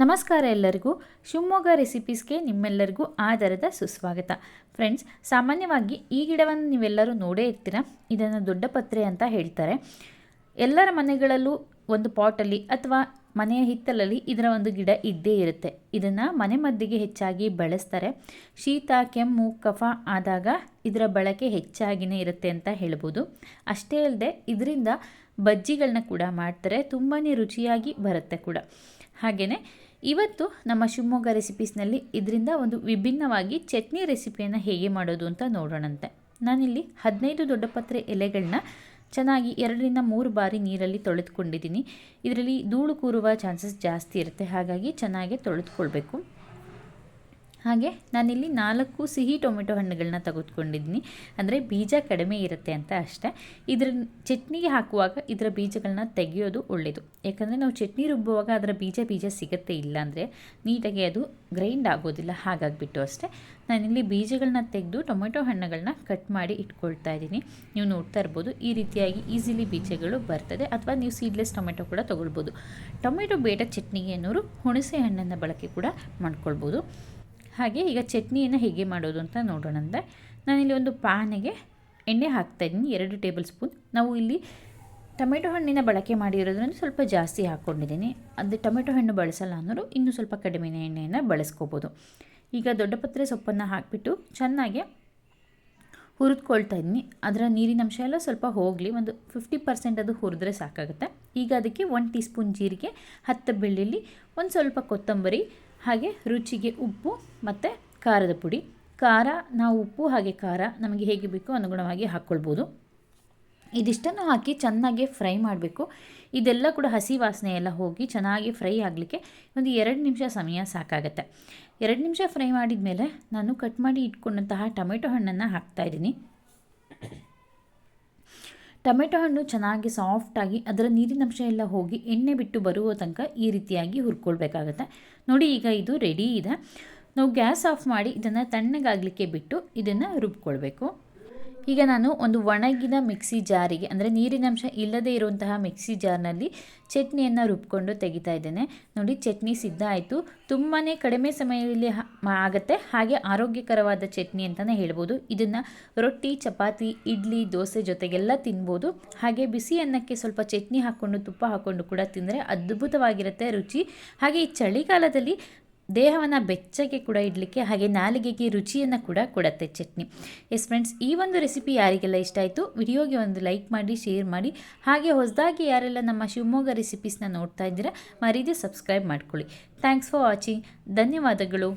ನಮಸ್ಕಾರ ಎಲ್ಲರಿಗೂ. ಶಿವಮೊಗ್ಗ ರೆಸಿಪೀಸ್ಗೆ ನಿಮ್ಮೆಲ್ಲರಿಗೂ ಆಧಾರದ ಸುಸ್ವಾಗತ. ಫ್ರೆಂಡ್ಸ್, ಸಾಮಾನ್ಯವಾಗಿ ಈ ಗಿಡವನ್ನು ನೀವೆಲ್ಲರೂ ನೋಡೇ ಇರ್ತೀರ? ಇದನ್ನು ದೊಡ್ಡ ಪತ್ರೆ ಅಂತ ಹೇಳ್ತಾರೆ. ಎಲ್ಲರ ಮನೆಗಳಲ್ಲೂ ಒಂದು ಪಾಟಲ್ಲಿ ಅಥವಾ ಮನೆಯ ಹಿತ್ತಲಲ್ಲಿ ಇದರ ಒಂದು ಗಿಡ ಇದ್ದೇ ಇರುತ್ತೆ. ಇದನ್ನು ಮನೆ ಮದ್ದಿಗೆ ಹೆಚ್ಚಾಗಿ ಬಳಸ್ತಾರೆ. ಶೀತ, ಕೆಮ್ಮು, ಕಫ ಆದಾಗ ಇದರ ಬಳಕೆ ಹೆಚ್ಚಾಗಿನೇ ಇರುತ್ತೆ ಅಂತ ಹೇಳ್ಬೋದು. ಅಷ್ಟೇ ಅಲ್ಲದೆ ಇದರಿಂದ ಬಜ್ಜಿಗಳನ್ನ ಕೂಡ ಮಾಡ್ತಾರೆ. ತುಂಬಾ ರುಚಿಯಾಗಿ ಬರುತ್ತೆ ಕೂಡ. ಹಾಗೆಯೇ ಇವತ್ತು ನಮ್ಮ ಶಿವಮೊಗ್ಗ ರೆಸಿಪೀಸ್ನಲ್ಲಿ ಇದರಿಂದ ಒಂದು ವಿಭಿನ್ನವಾಗಿ ಚಟ್ನಿ ರೆಸಿಪಿಯನ್ನು ಹೇಗೆ ಮಾಡೋದು ಅಂತ ನೋಡೋಣಂತೆ. ನಾನಿಲ್ಲಿ ಹದಿನೈದು ದೊಡ್ಡ ಪತ್ರೆ ಎಲೆಗಳನ್ನ ಚೆನ್ನಾಗಿ ಎರಡರಿಂದ ಮೂರು ಬಾರಿ ನೀರಲ್ಲಿ ತೊಳೆದುಕೊಂಡಿದ್ದೀನಿ. ಇದರಲ್ಲಿ ಧೂಳು ಕೂರುವ ಚಾನ್ಸಸ್ ಜಾಸ್ತಿ ಇರುತ್ತೆ. ಹಾಗಾಗಿ ಚೆನ್ನಾಗಿ ತೊಳೆದುಕೊಳ್ಬೇಕು. ಹಾಗೆ ನಾನಿಲ್ಲಿ ನಾಲ್ಕು ಸಿಹಿ ಟೊಮೆಟೊ ಹಣ್ಣುಗಳನ್ನ ತೆಗೆದುಕೊಂಡಿದ್ದೀನಿ. ಅಂದರೆ ಬೀಜ ಕಡಿಮೆ ಇರುತ್ತೆ ಅಂತ ಅಷ್ಟೇ. ಇದರ ಚಟ್ನಿಗೆ ಹಾಕುವಾಗ ಇದರ ಬೀಜಗಳನ್ನ ತೆಗೆಯೋದು ಒಳ್ಳೆಯದು ಯಾಕಂದರೆ ನಾವು ಚಟ್ನಿ ರುಬ್ಬುವಾಗ ಅದರ ಬೀಜ ಬೀಜ ಸಿಗುತ್ತೆ ಇಲ್ಲಾಂದರೆ ನೀಟಾಗಿ ಅದು ಗ್ರೈಂಡ್ ಆಗೋದಿಲ್ಲ, ಹಾಗಾಗಿಬಿಟ್ಟು ಅಷ್ಟೇ. ನಾನಿಲ್ಲಿ ಬೀಜಗಳನ್ನ ತೆಗೆದು ಟೊಮೆಟೊ ಹಣ್ಣುಗಳನ್ನ ಕಟ್ ಮಾಡಿ ಇಟ್ಕೊಳ್ತಾ ಇದ್ದೀನಿ. ನೀವು ನೋಡ್ತಾ ಇರ್ಬೋದು, ಈ ರೀತಿಯಾಗಿ ಈಸಿಲಿ ಬೀಜಗಳು ಬರ್ತದೆ. ಅಥವಾ ನೀವು ಸೀಡ್ಲೆಸ್ ಟೊಮೆಟೊ ಕೂಡ ತೊಗೊಳ್ಬೋದು. ಟೊಮೆಟೊ ಬೇಡ ಚಟ್ನಿಗೆ ಅನ್ನೋರು ಹುಣಸೆ ಹಣ್ಣನ್ನು ಬಳಕೆ ಕೂಡ ಮಾಡ್ಕೊಳ್ಬೋದು. ಹಾಗೆ ಈಗ ಚಟ್ನಿಯನ್ನು ಹೇಗೆ ಮಾಡೋದು ಅಂತ ನೋಡೋಣ ಅಂದರೆ ನಾನಿಲ್ಲಿ ಒಂದು ಪ್ಯಾನಿಗೆ ಎಣ್ಣೆ ಹಾಕ್ತಾಯಿದ್ದೀನಿ ಎರಡು ಟೇಬಲ್ ಸ್ಪೂನ್. ನಾವು ಇಲ್ಲಿ ಟೊಮೆಟೊ ಹಣ್ಣಿನ ಬಳಕೆ ಮಾಡಿರೋದ್ರಿಂದ ಸ್ವಲ್ಪ ಜಾಸ್ತಿ ಹಾಕ್ಕೊಂಡಿದ್ದೀನಿ. ಅದು ಟೊಮೆಟೊ ಹಣ್ಣು ಬಳಸಲ್ಲ ಅನ್ನೋರು ಇನ್ನೂ ಸ್ವಲ್ಪ ಕಡಿಮೆ ಎಣ್ಣೆಯನ್ನು ಬಳಸ್ಕೋಬೋದು. ಈಗ ದೊಡ್ಡ ಪತ್ರೆ ಸೊಪ್ಪನ್ನು ಹಾಕಿಬಿಟ್ಟು ಚೆನ್ನಾಗಿ ಹುರಿದ್ಕೊಳ್ತಾ ಇದ್ದೀನಿ. ಅದರ ನೀರಿನ ಅಂಶ ಎಲ್ಲ ಸ್ವಲ್ಪ ಹೋಗಲಿ, ಒಂದು ಫಿಫ್ಟಿ ಪರ್ಸೆಂಟ್ ಅದು ಹುರಿದ್ರೆ ಸಾಕಾಗುತ್ತೆ. ಈಗ ಅದಕ್ಕೆ ಒನ್ ಟೀ ಸ್ಪೂನ್ ಜೀರಿಗೆ, ಹತ್ತು ಬೆಳ್ಳುಳ್ಳಿ, ಒಂದು ಸ್ವಲ್ಪ ಕೊತ್ತಂಬರಿ ಹಾಗೆ ರುಚಿಗೆ ಉಪ್ಪು ಮತ್ತು ಖಾರದ ಪುಡಿ. ಖಾರ, ನಾವು ಉಪ್ಪು ಹಾಗೆ ಖಾರ ನಮಗೆ ಹೇಗೆ ಬೇಕೋ ಅನುಗುಣವಾಗಿ ಹಾಕ್ಕೊಳ್ಬೋದು. ಇದಿಷ್ಟನ್ನು ಹಾಕಿ ಚೆನ್ನಾಗಿ ಫ್ರೈ ಮಾಡಬೇಕು. ಇದೆಲ್ಲ ಕೂಡ ಹಸಿ ವಾಸನೆ ಎಲ್ಲ ಹೋಗಿ ಚೆನ್ನಾಗಿ ಫ್ರೈ ಆಗಲಿಕ್ಕೆ ಒಂದು ಎರಡು ನಿಮಿಷ ಸಮಯ ಸಾಕಾಗತ್ತೆ. ಎರಡು ನಿಮಿಷ ಫ್ರೈ ಮಾಡಿದ ಮೇಲೆ ನಾನು ಕಟ್ ಮಾಡಿ ಇಟ್ಕೊಂಡಂತಹ ಟೊಮೆಟೊ ಹಣ್ಣನ್ನು ಹಾಕ್ತಾಯಿದ್ದೀನಿ ಟೊಮೆಟೊ ಹಣ್ಣು ಚೆನ್ನಾಗಿ ಸಾಫ್ಟಾಗಿ ಅದರ ನೀರಿನಂಶ ಎಲ್ಲ ಹೋಗಿ ಎಣ್ಣೆ ಬಿಟ್ಟು ಬರುವ ತನಕ ಈ ರೀತಿಯಾಗಿ ಹುರ್ಕೊಳ್ಬೇಕಾಗುತ್ತೆ. ನೋಡಿ, ಈಗ ಇದು ರೆಡಿ ಇದೆ. ನಾವು ಗ್ಯಾಸ್ ಆಫ್ ಮಾಡಿ ಇದನ್ನು ತಣ್ಣಗಾಗಲಿಕ್ಕೆ ಬಿಟ್ಟು ಇದನ್ನು ರುಬ್ಕೊಳ್ಬೇಕು. ಈಗ ನಾನು ಒಂದು ಒಣಗಿದ ಮಿಕ್ಸಿ ಜಾರಿಗೆ, ಅಂದರೆ ನೀರಿನಂಶ ಇಲ್ಲದೇ ಇರುವಂತಹ ಮಿಕ್ಸಿ ಜಾರ್ನಲ್ಲಿ ಚಟ್ನಿಯನ್ನು ರುಬ್ಕೊಂಡು ತೆಗಿತಾ ಇದ್ದೇನೆ. ನೋಡಿ, ಚಟ್ನಿ ಸಿದ್ಧ ಆಯಿತು. ತುಂಬಾ ಕಡಿಮೆ ಸಮಯದಲ್ಲಿ ಆಗುತ್ತೆ. ಹಾಗೆ ಆರೋಗ್ಯಕರವಾದ ಚಟ್ನಿ ಅಂತಲೇ ಹೇಳ್ಬೋದು. ಇದನ್ನು ರೊಟ್ಟಿ, ಚಪಾತಿ, ಇಡ್ಲಿ, ದೋಸೆ ಜೊತೆಗೆಲ್ಲ ತಿನ್ಬೋದು. ಹಾಗೆ ಬಿಸಿ ಅನ್ನಕ್ಕೆ ಸ್ವಲ್ಪ ಚಟ್ನಿ ಹಾಕ್ಕೊಂಡು ತುಪ್ಪ ಹಾಕ್ಕೊಂಡು ಕೂಡ ತಿಂದರೆ ಅದ್ಭುತವಾಗಿರುತ್ತೆ, ರುಚಿ. ಹಾಗೆ ಈ ಚಳಿಗಾಲದಲ್ಲಿ ದೇಹವನ್ನು ಬೆಚ್ಚಗೆ ಕೂಡ ಇಡಲಿಕ್ಕೆ ಹಾಗೆ ನಾಲಿಗೆಗೆ ರುಚಿಯನ್ನು ಕೂಡ ಕೊಡುತ್ತೆ ಚಟ್ನಿ. ಎಸ್ ಫ್ರೆಂಡ್ಸ್ ಈ ಒಂದು ರೆಸಿಪಿ ಯಾರಿಗೆಲ್ಲ ಇಷ್ಟ ಆಯಿತು, ವಿಡಿಯೋಗೆ ಒಂದು ಲೈಕ್ ಮಾಡಿ ಶೇರ್ ಮಾಡಿ, ಹಾಗೆ ಹೊಸದಾಗಿ ಯಾರೆಲ್ಲ ನಮ್ಮ ಶಿವಮೊಗ್ಗ ರೆಸಿಪೀಸ್ನ ನೋಡ್ತಾ ಇದ್ದೀರಾ, ಮರೀದೆ ಸಬ್ಸ್ಕ್ರೈಬ್ ಮಾಡ್ಕೊಳ್ಳಿ. ಥ್ಯಾಂಕ್ಸ್ ಫಾರ್ ವಾಚಿಂಗ್ ಧನ್ಯವಾದಗಳು.